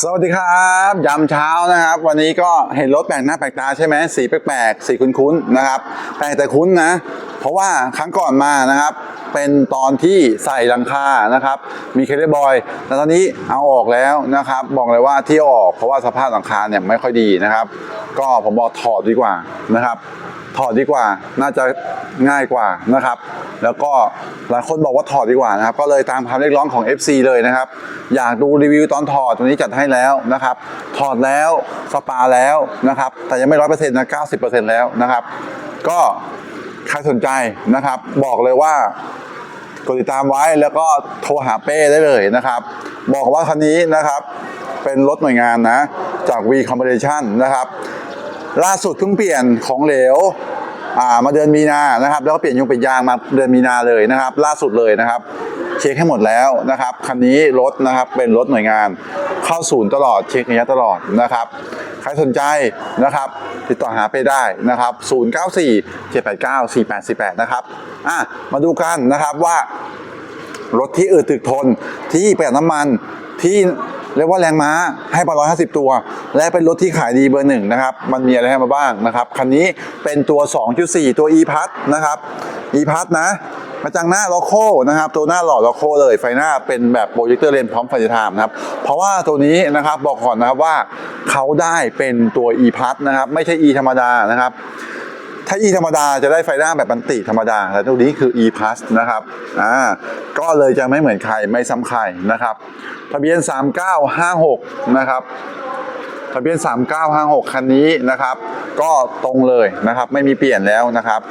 สวัสดีครับยามเช้านะครับ วันนี้ก็เห็นรถแปลกหน้าแปลกตาใช่ไหมสีแปลกๆสีคุ้นๆนะครับแปลกแต่คุ้นนะเพราะว่าครั้งก่อนมานะครับ เป็นตอนที่ใส่หลังคานะครับ มีเคเบิลบอยแต่ตอนนี้เอาออกแล้วนะครับ บอกเลยว่าที่อออกเพราะว่าสภาพหลังคาเนี่ยไม่ค่อยดีนะครับ ก็ผมบอกถอดดีกว่านะครับถอดดีกว่าน่าจะง่ายกว่านะครับ แล้วก็หลายคนบอกว่าถอดดีกว่านะครับ ก็เลยตามคำเรียกร้องของ FC เลยนะครับ อยากดูรีวิวตอนถอดตัวนี้จัดให้แล้วนะครับ ถอดแล้วสปาแล้วนะครับ แต่ยังไม่ร้อยเปอร์เซ็นต์นะเก้าสิบเปอร์เซ็นต์แล้วนะครับ ก็ ใครสนใจนะครับ บอกเลยว่ากดติดตามไว้แล้วก็โทรหาเป้ได้เลยนะครับ บอกว่าคันนี้นะครับ เป็นรถหน่วยงานนะ จาก V Combination นะครับ ล่าสุดเพิ่งเปลี่ยนของเหลวามาเดือนมีนานะครับ แล้วก็เปลี่ยนยงเปลี่ยนยางมาเดือนมีนาเลยนะครับ ล่าสุดเลยนะครับ เช็คให้หมดแล้วนะครับ คันนี้รถนะครับเป็นรถหน่วยงาน เข้าศูนย์ตลอดเช็คระยะตลอดนะครับใครสนใจนะครับติดต่อหาไปได้นะครับ 094 789 4848 นะครับอะมาดูกันนะครับว่ารถที่อืดตึกทนที่ประหยัดน้ำมันที่เรียกว่าแรงม้าให้ไป150 ตัว และเป็นรถที่ขายดีเบอร์หนึ่งนะครับ มันมีอะไรให้มาบ้างนะครับ คันนี้เป็นตัว 2.4 ตัว e p a s นะครับ e p a s นะ มาจังหน้าล็อกโคนะครับ ตัวหน้าหล่อล็อกโคเลย ไฟหน้าเป็นแบบโปรเจคเตอร์เลนส์พร้อมไฟไทม์นะครับ เพราะว่าตัวนี้นะครับบอกก่อนนะครับว่าเขาได้เป็นตัว e p a s นะครับ ไม่ใช่ e ธรรมดานะครับ ถ้า e ธรรมดาจะได้ไฟหน้าแบบบันติธรรมดา แต่ตัวนี้คือ e plus นะครับ อ่า ก็เลยจะไม่เหมือนใครไม่ซ้ำใครนะครับ ทะเบียน 3956 นะครับทะเบียน 3956 คันนี้นะครับ ก็ตรงเลยนะครับ ไม่มีเปลี่ยนแล้วนะครับ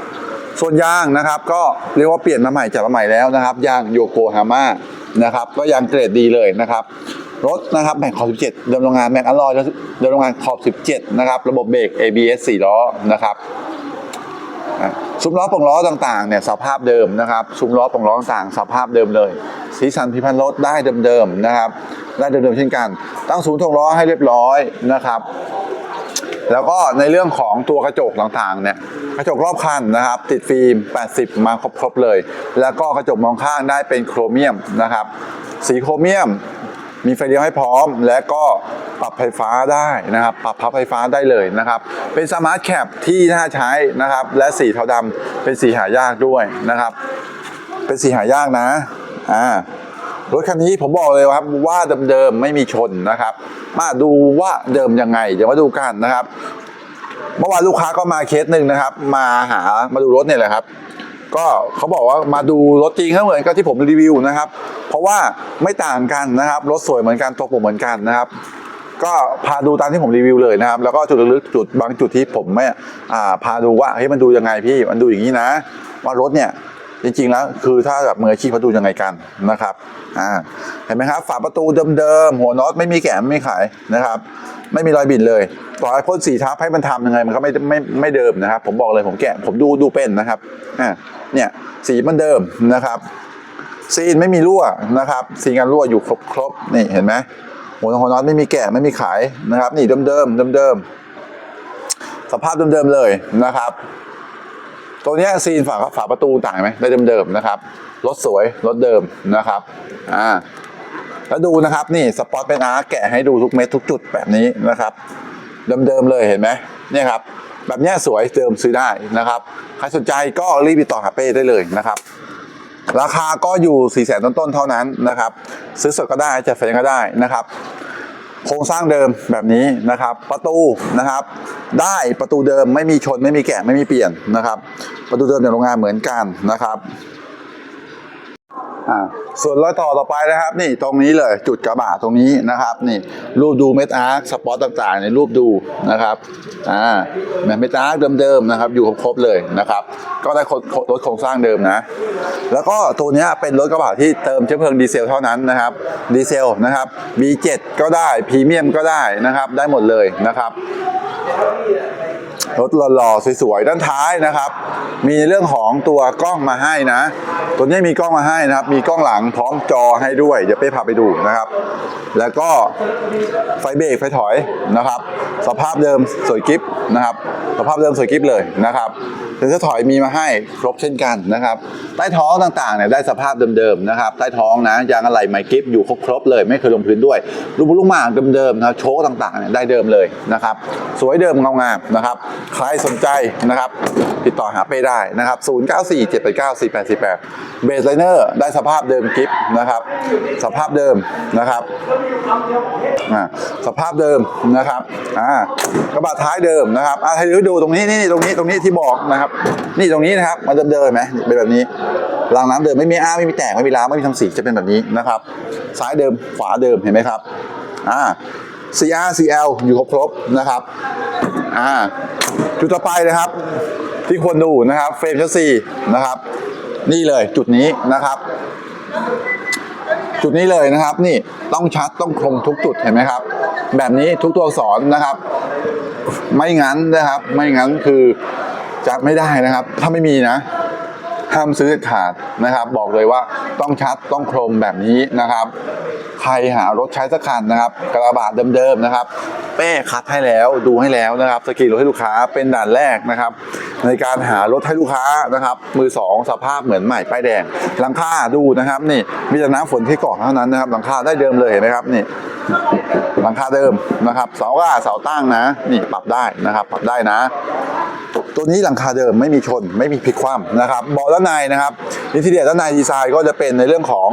ส่วนยางนะครับ ก็เรียกว่าเปลี่ยนมาใหม่จากมาใหม่แล้วนะครับยางโยโกฮาม่านะครับก็ยางเกรดดีเลยนะครับรถนะครับแม็กขอบ 17 เดิมโรงงานแม็กอลลอยเดิมโรงงานขอบ 17 นะครับ ระบบเบรก ABS 4 ล้อนะครับซุ้มล้อปองล้อต่างๆเนี่ยสภาพเดิมนะครับซุ้มล้อปองล้อต่างสภาพเดิมเลย สีสันพิพันธ์รถได้เดิมๆนะครับ ได้เดิมๆเช่นกัน ตั้งศูนย์ถ่วงล้อให้เรียบร้อยนะครับ แล้วก็ในเรื่องของตัวกระจกต่างๆเนี่ยกระจกรอบคันนะครับ ติดฟิล์ม 80 มาครบๆเลย แล้วก็กระจกมองข้างได้เป็นโครเมียมนะครับ สีโครเมียม มีไฟเลี้ยวให้พร้อม และก็ปรับไฟฟ้าได้นะครับ ปรับพับไฟฟ้าได้เลยนะครับ เป็นสมาร์ทแคปที่น่าใช้นะครับ และสีเทาดำเป็นสีหายากด้วยนะครับ เป็นสีหายากนะ อ่า รถคันนี้ผมบอกเลยครับว่าเดิมๆไม่มีชนนะครับ มาดูว่าเดิมยังไง เดี๋ยวมาดูกันนะครับ เมื่อวานลูกค้าก็มาเคสหนึ่งนะครับ มาหามาดูรถเนี่ยแหละครับ ก็เขาบอกว่ามาดูรถจริงก็เหมือนกับที่ผมรีวิวนะครับ เพราะว่าไม่ต่างกันนะครับรถสวยเหมือนกันตัวผมเหมือนกันนะครับก็พาดูตามที่ผมรีวิวเลยนะครับ แล้วก็จุดลึกๆจุดบางจุดที่ผมไม่พาดูว่าเฮ้ยมันดูยังไงพี่มันดูอย่างนี้นะ ว่ารถเนี่ย จริงๆแล้วคือถ้าแบบมืออาชีพเขาดูยังไงกันนะครับอ่าเห็นไหมครับ ฝาประตูเดิมๆหัวน็อตไม่มีแกะไม่ขายนะครับ ไม่มีรอยบิดเลย ต่อให้พ่นสีทับให้มันทำยังไงมันก็ไม่ไม่ไม่เดิมนะครับ ผมบอกเลยผมแกะผมดูดูเป็นนะครับอ่าเนี่ยสีมันเดิมนะครับ ซีนไม่มีรั่วนะครับ ซีนกันรั่วอยู่ครบครบนี่เห็นไหมหัวหัวน็อตไม่มีแกะไม่มีขายนะครับ นี่เดิมเดิมเดิมเดิมๆสภาพเดิมเดิมๆเลยนะครับ ตัวนี้ซีนฝาฝาประตูต่างไหมได้เดิมๆนะครับรถสวยรถเดิมนะครับอ่าแล้วดูนะครับนี่สปอตเป็นอาร์แกะให้ดูทุกเม็ดทุกจุดแบบนี้นะครับ เดิมๆเลยเห็นไหมเนี่ยครับแบบนี้สวยเดิมซื้อได้นะครับใครสนใจก็รีบติดต่อหาเป้ได้เลยนะครับ ราคาก็อยู่4ี่แสนต้นๆเท่านั้นนะครับ ซื้อสดก็ได้จัดไฟแนนซ์ก็ได้นะครับ โครงสร้างเดิมแบบนี้นะครับ ประตูนะครับ ได้ประตูเดิมไม่มีชนไม่มีแกะไม่มีเปลี่ยนนะครับ ประตูเดิมในโรงงานเหมือนกันนะครับ อ่าส่วนรอยต่อต่อไปนะครับ นี่ตรงนี้เลยจุดกระบะตรงนี้นะครับ นี่รูปดูเมทอาร์คสปอตต่างๆในรูปดูนะครับอ่าแบบเมทอาร์คเดิมๆนะครับ อยู่ครบๆเลยนะครับ ก็ได้รถโครงสร้างเดิมนะ แล้วก็ตัวนี้เป็นรถกระบะที่เติมเชื้อเพลิงดีเซลเท่านั้นนะครับดีเซลนะครับ B7 ก็ได้พรีเมียมก็ได้นะครับ ได้หมดเลยนะครับ รถหล่อๆสวยๆด้านท้ายนะครับ มีเรื่องของตัวกล้องมาให้นะ ตัวนี้มีกล้องมาให้นะครับ มีกล้องหลังพร้อมจอให้ด้วยเดี๋ยวเป้พาไปดูนะครับ แล้วก็ไฟเบรกไฟถอยนะครับ สภาพเดิมสวยกิฟนะครับ สภาพเดิมสวยกิฟเลยนะครับเซนเซอร์ถอยมีมาให้ครบเช่นกันนะครับ ใต้ท้องต่างๆเนี่ยได้สภาพเดิมๆนะครับ ใต้ท้องนะยางอะไหล่ไมค์กิฟอยู่ครบๆเลย ไม่เคยลงพื้นด้วยลูกบุลูกหมากเดิมๆนะครับโชคต่างๆเนี่ยได้เดิมเลยนะครับ สวยเดิมเงางามนะครับใครสนใจนะครับ ติดต่อหาเป้ได้นะครับ 0947894848 เบสไลเนอร์ได้สภาพเดิมกิฟนะครับ สภาพเดิมนะครับสภาพเดิมนะครับอ่ากระบะท้ายเดิมนะครับอ่าให้ดูตรงนี้นี่ตรงนี้ตรงนี้ที่บอกนะครับ นี่ตรงนี้นะครับ มันเดิมเห็นไหมเป็นแบบนี้รางน้ำเดิมไม่มีอ้าไม่มีแตกไม่มีร้าวไม่มีทำสีจะเป็นแบบนี้นะครับ ซ้ายเดิมขวาเดิมเห็นไหมครับอ่า CR CL อยู่ครบๆนะครับอ่าจุดต่อไปนะครับ ที่ควรดูนะครับเฟรมชัสซีนะครับ นี่เลยจุดนี้นะครับจุดนี้เลยนะครับ นี่ต้องชัดต้องคมทุกจุดเห็นไหมครับ แบบนี้ทุกตัวอักษรนะครับ ไม่งั้นนะครับ ไม่งั้นคือจะไม่ได้นะครับ ถ้าไม่มีนะห้ามซื้อขาดนะครับ บอกเลยว่าต้องชัดต้องคมแบบนี้นะครับ ใครหารถใช้สักคันนะครับ กระบะเดิมๆนะครับ เป้คัดให้แล้วดูให้แล้วนะครับสกีรถให้ลูกค้าเป็นด่านแรกนะครับ ในการหารถให้ลูกค้านะครับ มือสองสภาพเหมือนใหม่ป้ายแดงหลังคาดูนะครับ นี่มีแต่น้ำฝนที่เกาะเท่านั้นนะครับหลังคาได้เดิมเลยนไหมครับนี่ หลังคาเดิมนะครับเสาก็เสาตั้งนะนี่ปรับได้นะครับปรับได้นะ ตัวนี้หลังคาเดิมไม่มีชนไม่มีพลิกคว่ำนะครับเบาะด้านในนะครับอินทีเรียด้านในดีไซน์ก็จะเป็นในเรื่องของ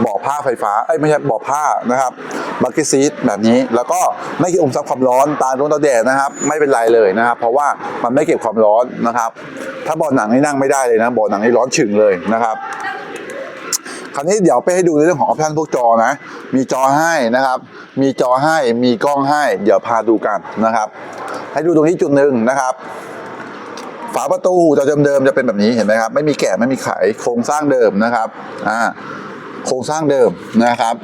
เบาะผ้าไฟฟ้าเอ้ยไม่ใช่เบาะผ้านะครับบักเก็ตซีทแบบนี้แล้วก็ไม่เก็บอมซับความร้อนตาโดนตาแดดนะครับ ไม่เป็นไรเลยนะครับ เพราะว่ามันไม่เก็บความร้อนนะครับ ถ้าเบาะหนังนี่นั่งไม่ได้เลยนะเบาะหนังนี่ร้อนฉึงเลยนะครับ คราวนี้เดี๋ยวไปให้ดูในเรื่องของออปชันพวกจอนะ มีจอให้นะครับ มีจอให้มีกล้องให้ เดี๋ยวพาดูกันนะครับ ให้ดูตรงนี้จุดหนึ่งนะครับฝาประตูจะเดิมๆจะเป็นแบบนี้เห็นไหมครับ ไม่มีแกะไม่มีไขโครงสร้างเดิมนะครับอ่าโครงสร้างเดิมนะครับ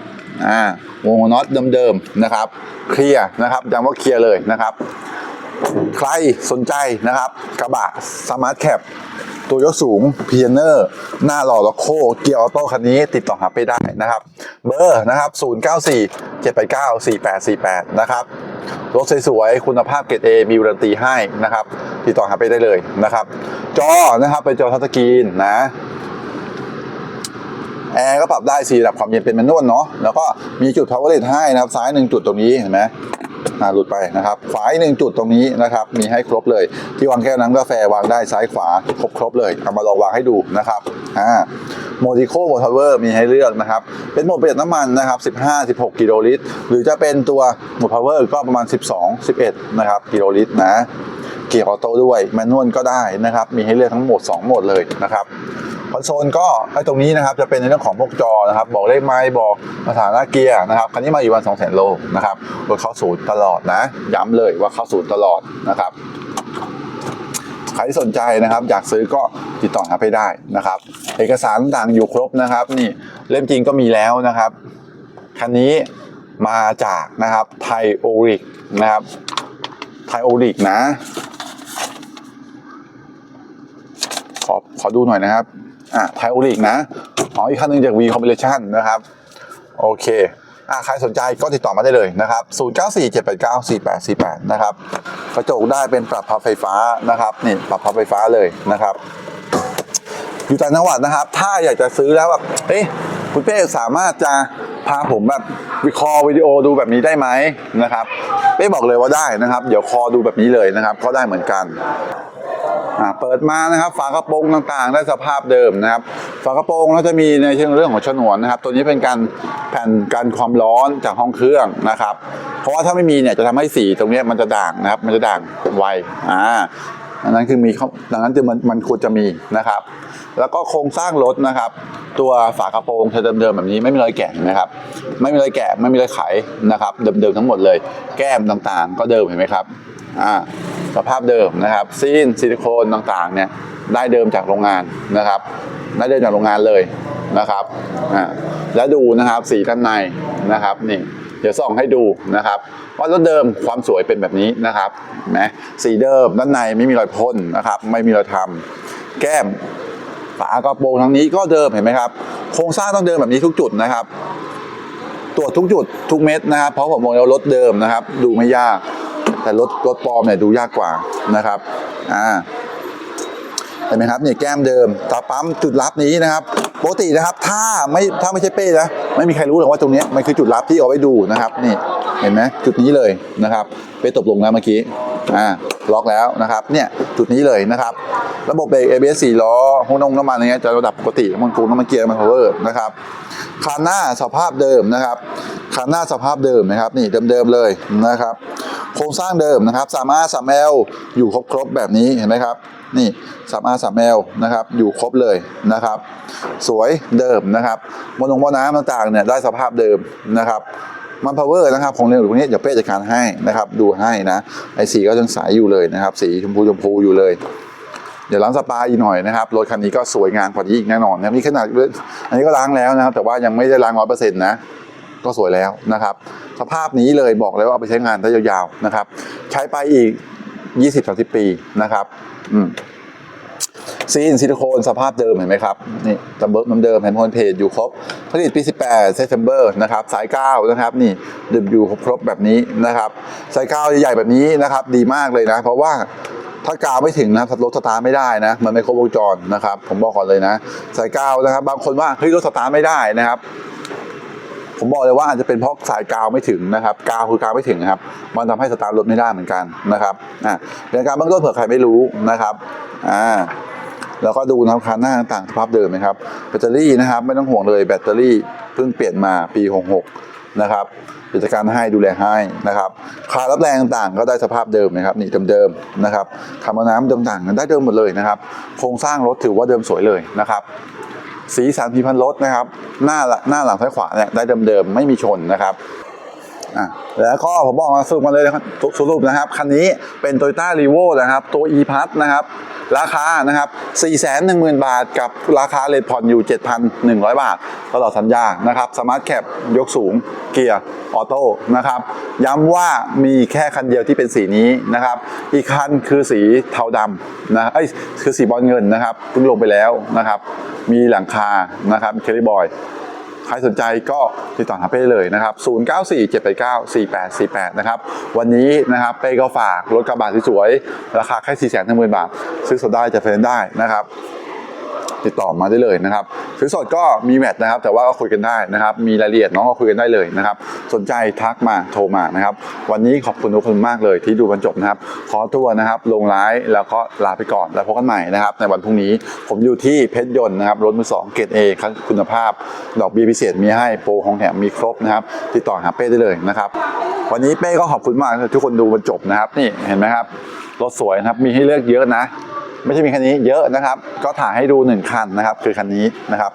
อ่าวงน็อตเดิมๆนะครับ เคลียร์นะครับย้ำว่าเคลียร์เลยนะครับ ใครสนใจนะครับ กระบะสมาร์ทแคป ตัวยกสูงพีเนอร์หน้าหล่อและโคเกียร์ออโต้คันนี้ติดต่อหาไปได้นะครับ เบอร์นะครับ 094 789 4848 นะครับ รถสวยๆ คุณภาพเกรด A มีบรันตีให้นะครับ ติดต่อหาไปได้เลยนะครับ จอนะครับเป็นจอทัชสกรีนนะ แอร์ก็ปรับได้สี่ระดับความเย็นเป็นแมนนวลเนาะแล้วก็มีจุด power LED ให้นะครับซ้ายหนึ่งจุดตรงนี้เห็นไหมอ่าหลุดไปนะครับขวาอีกหนึ่งจุดตรงนี้นะครับ มีให้ครบเลย ที่วางแก้วน้ำกาแฟวางได้ซ้ายขวาครบครบเลยเอามาลองวางให้ดูนะครับอ่าโมดิโคโมทาวเวอร์มีให้เลือกนะครับ เป็นโหมดประหยัดน้ำมันนะครับ 15 16 กิโลลิตร หรือจะเป็นตัวโหมดพาวเวอร์ก็ประมาณ 12 11 นะครับ กิโลลิตรนะ เกียร์ออโต้ด้วยแมนนวลก็ได้นะครับ มีให้เลือกทั้งหมด 2 โหมดเลยนะครับ คอนโซลก็ไอ้ตรงนี้นะครับจะเป็นในเรื่องของพวกจอนะครับ บอกเลขไม้บอกสถานะเกียร์นะครับคันนี้มาอยู่วัน2 0 0 0 0 0โลนะครับรถเข้าศูนย์ตลอดนะ ย้ำเลยว่าเข้าศูนย์ตลอดนะครับใครที่สนใจนะครับอยากซื้อก็ติดต่อหาไปได้นะครับ เอกสารต่างๆอยู่ครบนะครับ นี่เล่มจริงก็มีแล้วนะครับคันนี้มาจากนะครับไทโอริกนะครับไทโอริกนะขอขอดูหน่อยนะครับ อะไทโอริกนะ อ๋อ อีกคันหนึงจาก V Combination นะครับ โอเคอะใครสนใจก็ติดต่อมาได้เลยนะครับ 0947894848 นะครับ กระจกได้เป็นปรับพับไฟฟ้านะครับ นี่ปรับพับไฟฟ้าเลยนะครับ อยู่ต่างจังหวัดนะครับ ถ้าอยากจะซื้อแล้วแบบ เอ๊ะ คุณเป้สามารถจะพาผมแบบวิคอวิดีโอดูแบบนี้ได้ไหมนะครับ เป้บอกเลยว่าได้นะครับ เดี๋ยวคอดูแบบนี้เลยนะครับ ก็ได้เหมือนกัน เปิดมานะครับฝากระโปรงต่างๆ ได้สภาพเดิมนะครับ ฝากระโปรงเราจะมีในเชิงเรื่องของฉนวนนะครับ ตัวนี้เป็นการแผ่นกันความร้อนจากห้องเครื่องนะครับ เพราะว่าถ้าไม่มีเนี่ยจะทำให้สีตรงนี้มันจะด่างนะครับ มันจะด่างไวอ่าดังนั้นคือมีอดังนั้นจึงมันมันควรจะมีนะครับ แล้วก็โครงสร้างรถนะครับ ตัวฝากระโปรงจะเดิมๆแบบนี้ไม่มีรอยแกะนะครับ ไม่มีรอยแกะไม่มีรอยไขนะครับ เดิมๆทั้งหมดเลย แก้มต่างๆ ก็เดิมเห็นไหมครับ สภาพเดิมนะครับ ซีนซิลิโคนต่างๆเนี่ยได้เดิมจากโรงงานนะครับได้เดิมจากโรงงานเลยนะครับแล้วดูนะครับสีด้านในนะครับนี่เดี๋ยวส่องให้ดูนะครับว่ารถเดิมความสวยเป็นแบบนี้นะครับไหมสีเดิมด้านในไม่มีรอยพ่นนะครับ ไม่มีรอยทำแก้มฝากระโปรงทางนี้ก็เดิมเห็นไหมครับ โครงสร้างต้องเดิมแบบนี้ทุกจุดนะครับ ตรวจทุกจุดทุกเม็ดนะครับ เพราะผมมองแล้วรถเดิมนะครับ ดูไม่ยาก แต่รถรถปลอมเนี่ยดูยากกว่านะครับอ่าเห็นไหมครับนี่แก้มเดิมตาปั๊มจุดลับนี้นะครับปกตินะครับ ถ้าไม่ถ้าไม่ใช่เป้นะไม่มีใครรู้หรอกว่าตรงนี้มันคือจุดลับที่เอาไว้ดูนะครับนี่เห็นไหมจุดนี้เลยนะครับเป้ตกลงแล้วเมื่อกี้อ่าล็อกแล้วนะครับเนี่ยจุดนี้เลยนะครับ ระบบเบรก ABS 4ล้อห้นงน้ำมันอะไรเงี้ยจะระดับปกติน้ำมันกูน้ำมันเกียร์น้ำมันพาวเวอร์นะครับคันหน้าสภาพเดิมนะครับคันหน้าสภาพเดิมนะครับ นี่เดิมๆเลยนะครับ ครงสร้างเดิมนะครับสามาสามแอลอยู่ครบๆแบบนี้เห็นไหมครับ นี่สามาสามแอลนะครับ อยู่ครบเลยนะครับ สวยเดิมนะครับมลงมอน้ำต่างๆเนี่ยได้สภาพเดิมนะครับมันพาวเวอร์นะครับของเร็วตรงนี้เดี๋ยวเป้จัดการให้นะครับ ดูให้นะไอสีก็ยังใสอยู่เลยนะครับ สีชมพูชมพูอยู่เลย เดี๋ยวล้างสปาอีกหน่อยนะครับรถคันนี้ก็สวยงามกว่านี้อีกแน่นอนนะครับนี่ขนาดอันนี้ก็ล้างแล้วนะครับ แต่ว่ายังไม่ได้ล้างร้อยเปอร์เซ็นต์นะ ก็สวยแล้วนะครับ สภาพนี้เลยบอกเลยว่าเอาไปใช้งานได้ยาวๆนะครับ ใช้ไปอีก 20-30 ปีนะครับอืมซีนซิลิโคนสภาพเดิมเห็นไหมครับนี่ตำเบิร์กน้ำเดิมแฮนด์โฮนเพจอยู่ครบ ผลิตปี 18เซ p เ e มเบอร์นะครับสายก้านะครับนี่เดิมอยู่ครบแบบนี้นะครับสายก้าใหญ่ๆแบบนี้นะครับดีมากเลยนะ เพราะว่าถ้ากาวไม่ถึงนะรถสตาร์ทไม่ได้นะ มันไม่ครบวงจรนะครับ ผมบอกก่อนเลยนะ สายก้านะครับ บางคนว่าเฮ้ยรถสตาร์ทไม่ได้นะครับ ผมบอกเลยว่าอาจจะเป็นเพราะสายกาวไม่ถึงนะครับ กาวคือกาวไม่ถึงครับ มันทำให้สตาร์ทรถไม่ได้เหมือนกันนะครับอ่าเป็นการเบื้องต้นเผื่อใครไม่รู้นะครับอ่าแล้วก็ดูนะครับคันหน้าต่างสภาพเดิมนะครับแบตเตอรี่นะครับไม่ต้องห่วงเลยแบตเตอรี่เพิ่งเปลี่ยนมาปี 66 นะครับกิจการให้ดูแลให้นะครับคารับแรงต่างๆ ก็ได้สภาพเดิมนะครับนี่เดิมๆนะครับคำว่าน้ำต่างได้เดิมหมดเลยนะครับ โครงสร้างรถถือว่าเดิมสวยเลยนะครับ สีสันพีพันรถนะครับ หน้าละหน้าหลังซ้ายขวาเนี่ยได้เดิมๆไม่มีชนนะครับ อะแล้วก็ผมบอกมาสรุปมาเลยนะครับสรุปนะครับ คันนี้เป็น Toyota r e v o นะครับ ตัว e p a s นะครับ ราคานะครับ 410,000 บาท กับราคาเลทผ่อนอยู่ 7,100 บาท ตลอดสัญญานะครับ สมาร์ทแคปยกสูง เกียร์ออโต้นะครับ ย้ำว่ามีแค่คันเดียวที่เป็นสีนี้นะครับ อีกคันคือสีเทาดำนะเอ้คือสีบอลเงินนะครับเพิ่งลงไปแล้วนะครับ มีหลังคานะครับเคลลี่บอย ใครสนใจก็ติดต่อหาเป้เลยนะครับ 0947894848 นะครับ วันนี้นะครับเป้ก็ฝากรถกระบะสวยๆราคาแค่4 0 0 0 0 0 บาท ซื้อสดได้จะเฟรนได้นะครับ ติดต่อมาได้เลยนะครับซื้อสดก็มีแมทนะครับ แต่ว่าก็คุยกันได้นะครับ มีรายละเอียดน้องก็คุยกันได้เลยนะครับ สนใจทักมาโทรมานะครับ วันนี้ขอบคุณทุกคนมากเลยที่ดูบรรจบนะครับ ขอตัวนะครับ ลงไลฟ์แล้วก็ลาไปก่อนแล้วพบกันใหม่นะครับ ในวันพรุ่งนี้ผมอยู่ที่เพชรยนต์นะครับรถมือสองเกรดเอคุณภาพ ดอกเบี้ยพิเศษมีให้โปรของแถมมีครบนะครับ ติดต่อหาเป้ได้เลยนะครับวันนี้เป้ก็ขอบคุณมากทุกคนดูบรรจบนะครับ นี่เห็นไหมครับรถสวยนะครับมีให้เลือกเยอะนะ ไม่ใช่มีคันนี้เยอะนะครับ ก็ถ่ายให้ดูหนึ่งคันนะครับ คือคันนี้นะครับ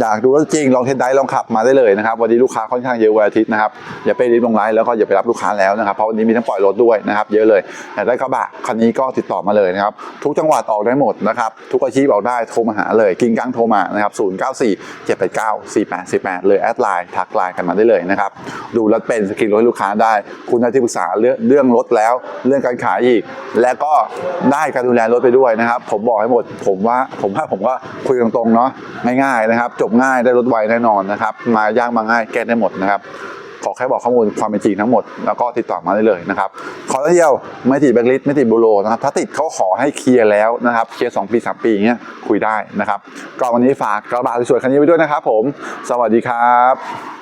อยากดูรถจริงลองเทสได้ลองขับมาได้เลยนะครับวันนี้ลูกค้าค่อนข้างเยอะวันอาทิตย์นะครับอย่าไปรีบลงไลน์แล้วก็อย่าไปรับลูกค้าแล้วนะครับเพราะวันนี้มีทั้งปล่อยรถด้วยนะครับ เยอะเลยอยากได้กระบะคันนี้ก็ติดต่อมาเลยนะครับทุกจังหวัดออกได้หมดนะครับทุกอาชีพออกได้โทรมาหาเลยกิงกังโทรมานะครับ0 9 4 7 8 9 4 8 4 8 เลยแอดไลน์ทักไลน์กันมาได้เลยนะครับดูรถเป็นสกินรถให้ลูกค้าได้ คุณได้ที่ปรึกษาเรื่องเรื่องรถแล้ว เรื่องการขายอีก และก็ได้การดูแลรถไปด้วยนะครับผมบอกให้หมด ผมว่าผมว่าผมก็คุยตรงๆเนาะง่ายๆนะครับ จบง่ายได้รถไวแน่นอนนะครับ มายากมาง่ายแก้ได้หมดนะครับขอแค่บอกข้อมูลความเป็นจริงทั้งหมดแล้วก็ติดต่อมาได้เลยนะครับ ขอเดียวไม่ติดแบล็คลิสต์ไม่ติดบูโรนะครับ ถ้าติดเขาขอให้เคลียร์แล้วนะครับ เคลียร์2ปี 3 ปีอย่างเงี้ยคุยได้นะครับ ก็วันนี้ฝากกระบะสวยๆคันนี้ไว้ด้วยนะครับผม สวัสดีครับ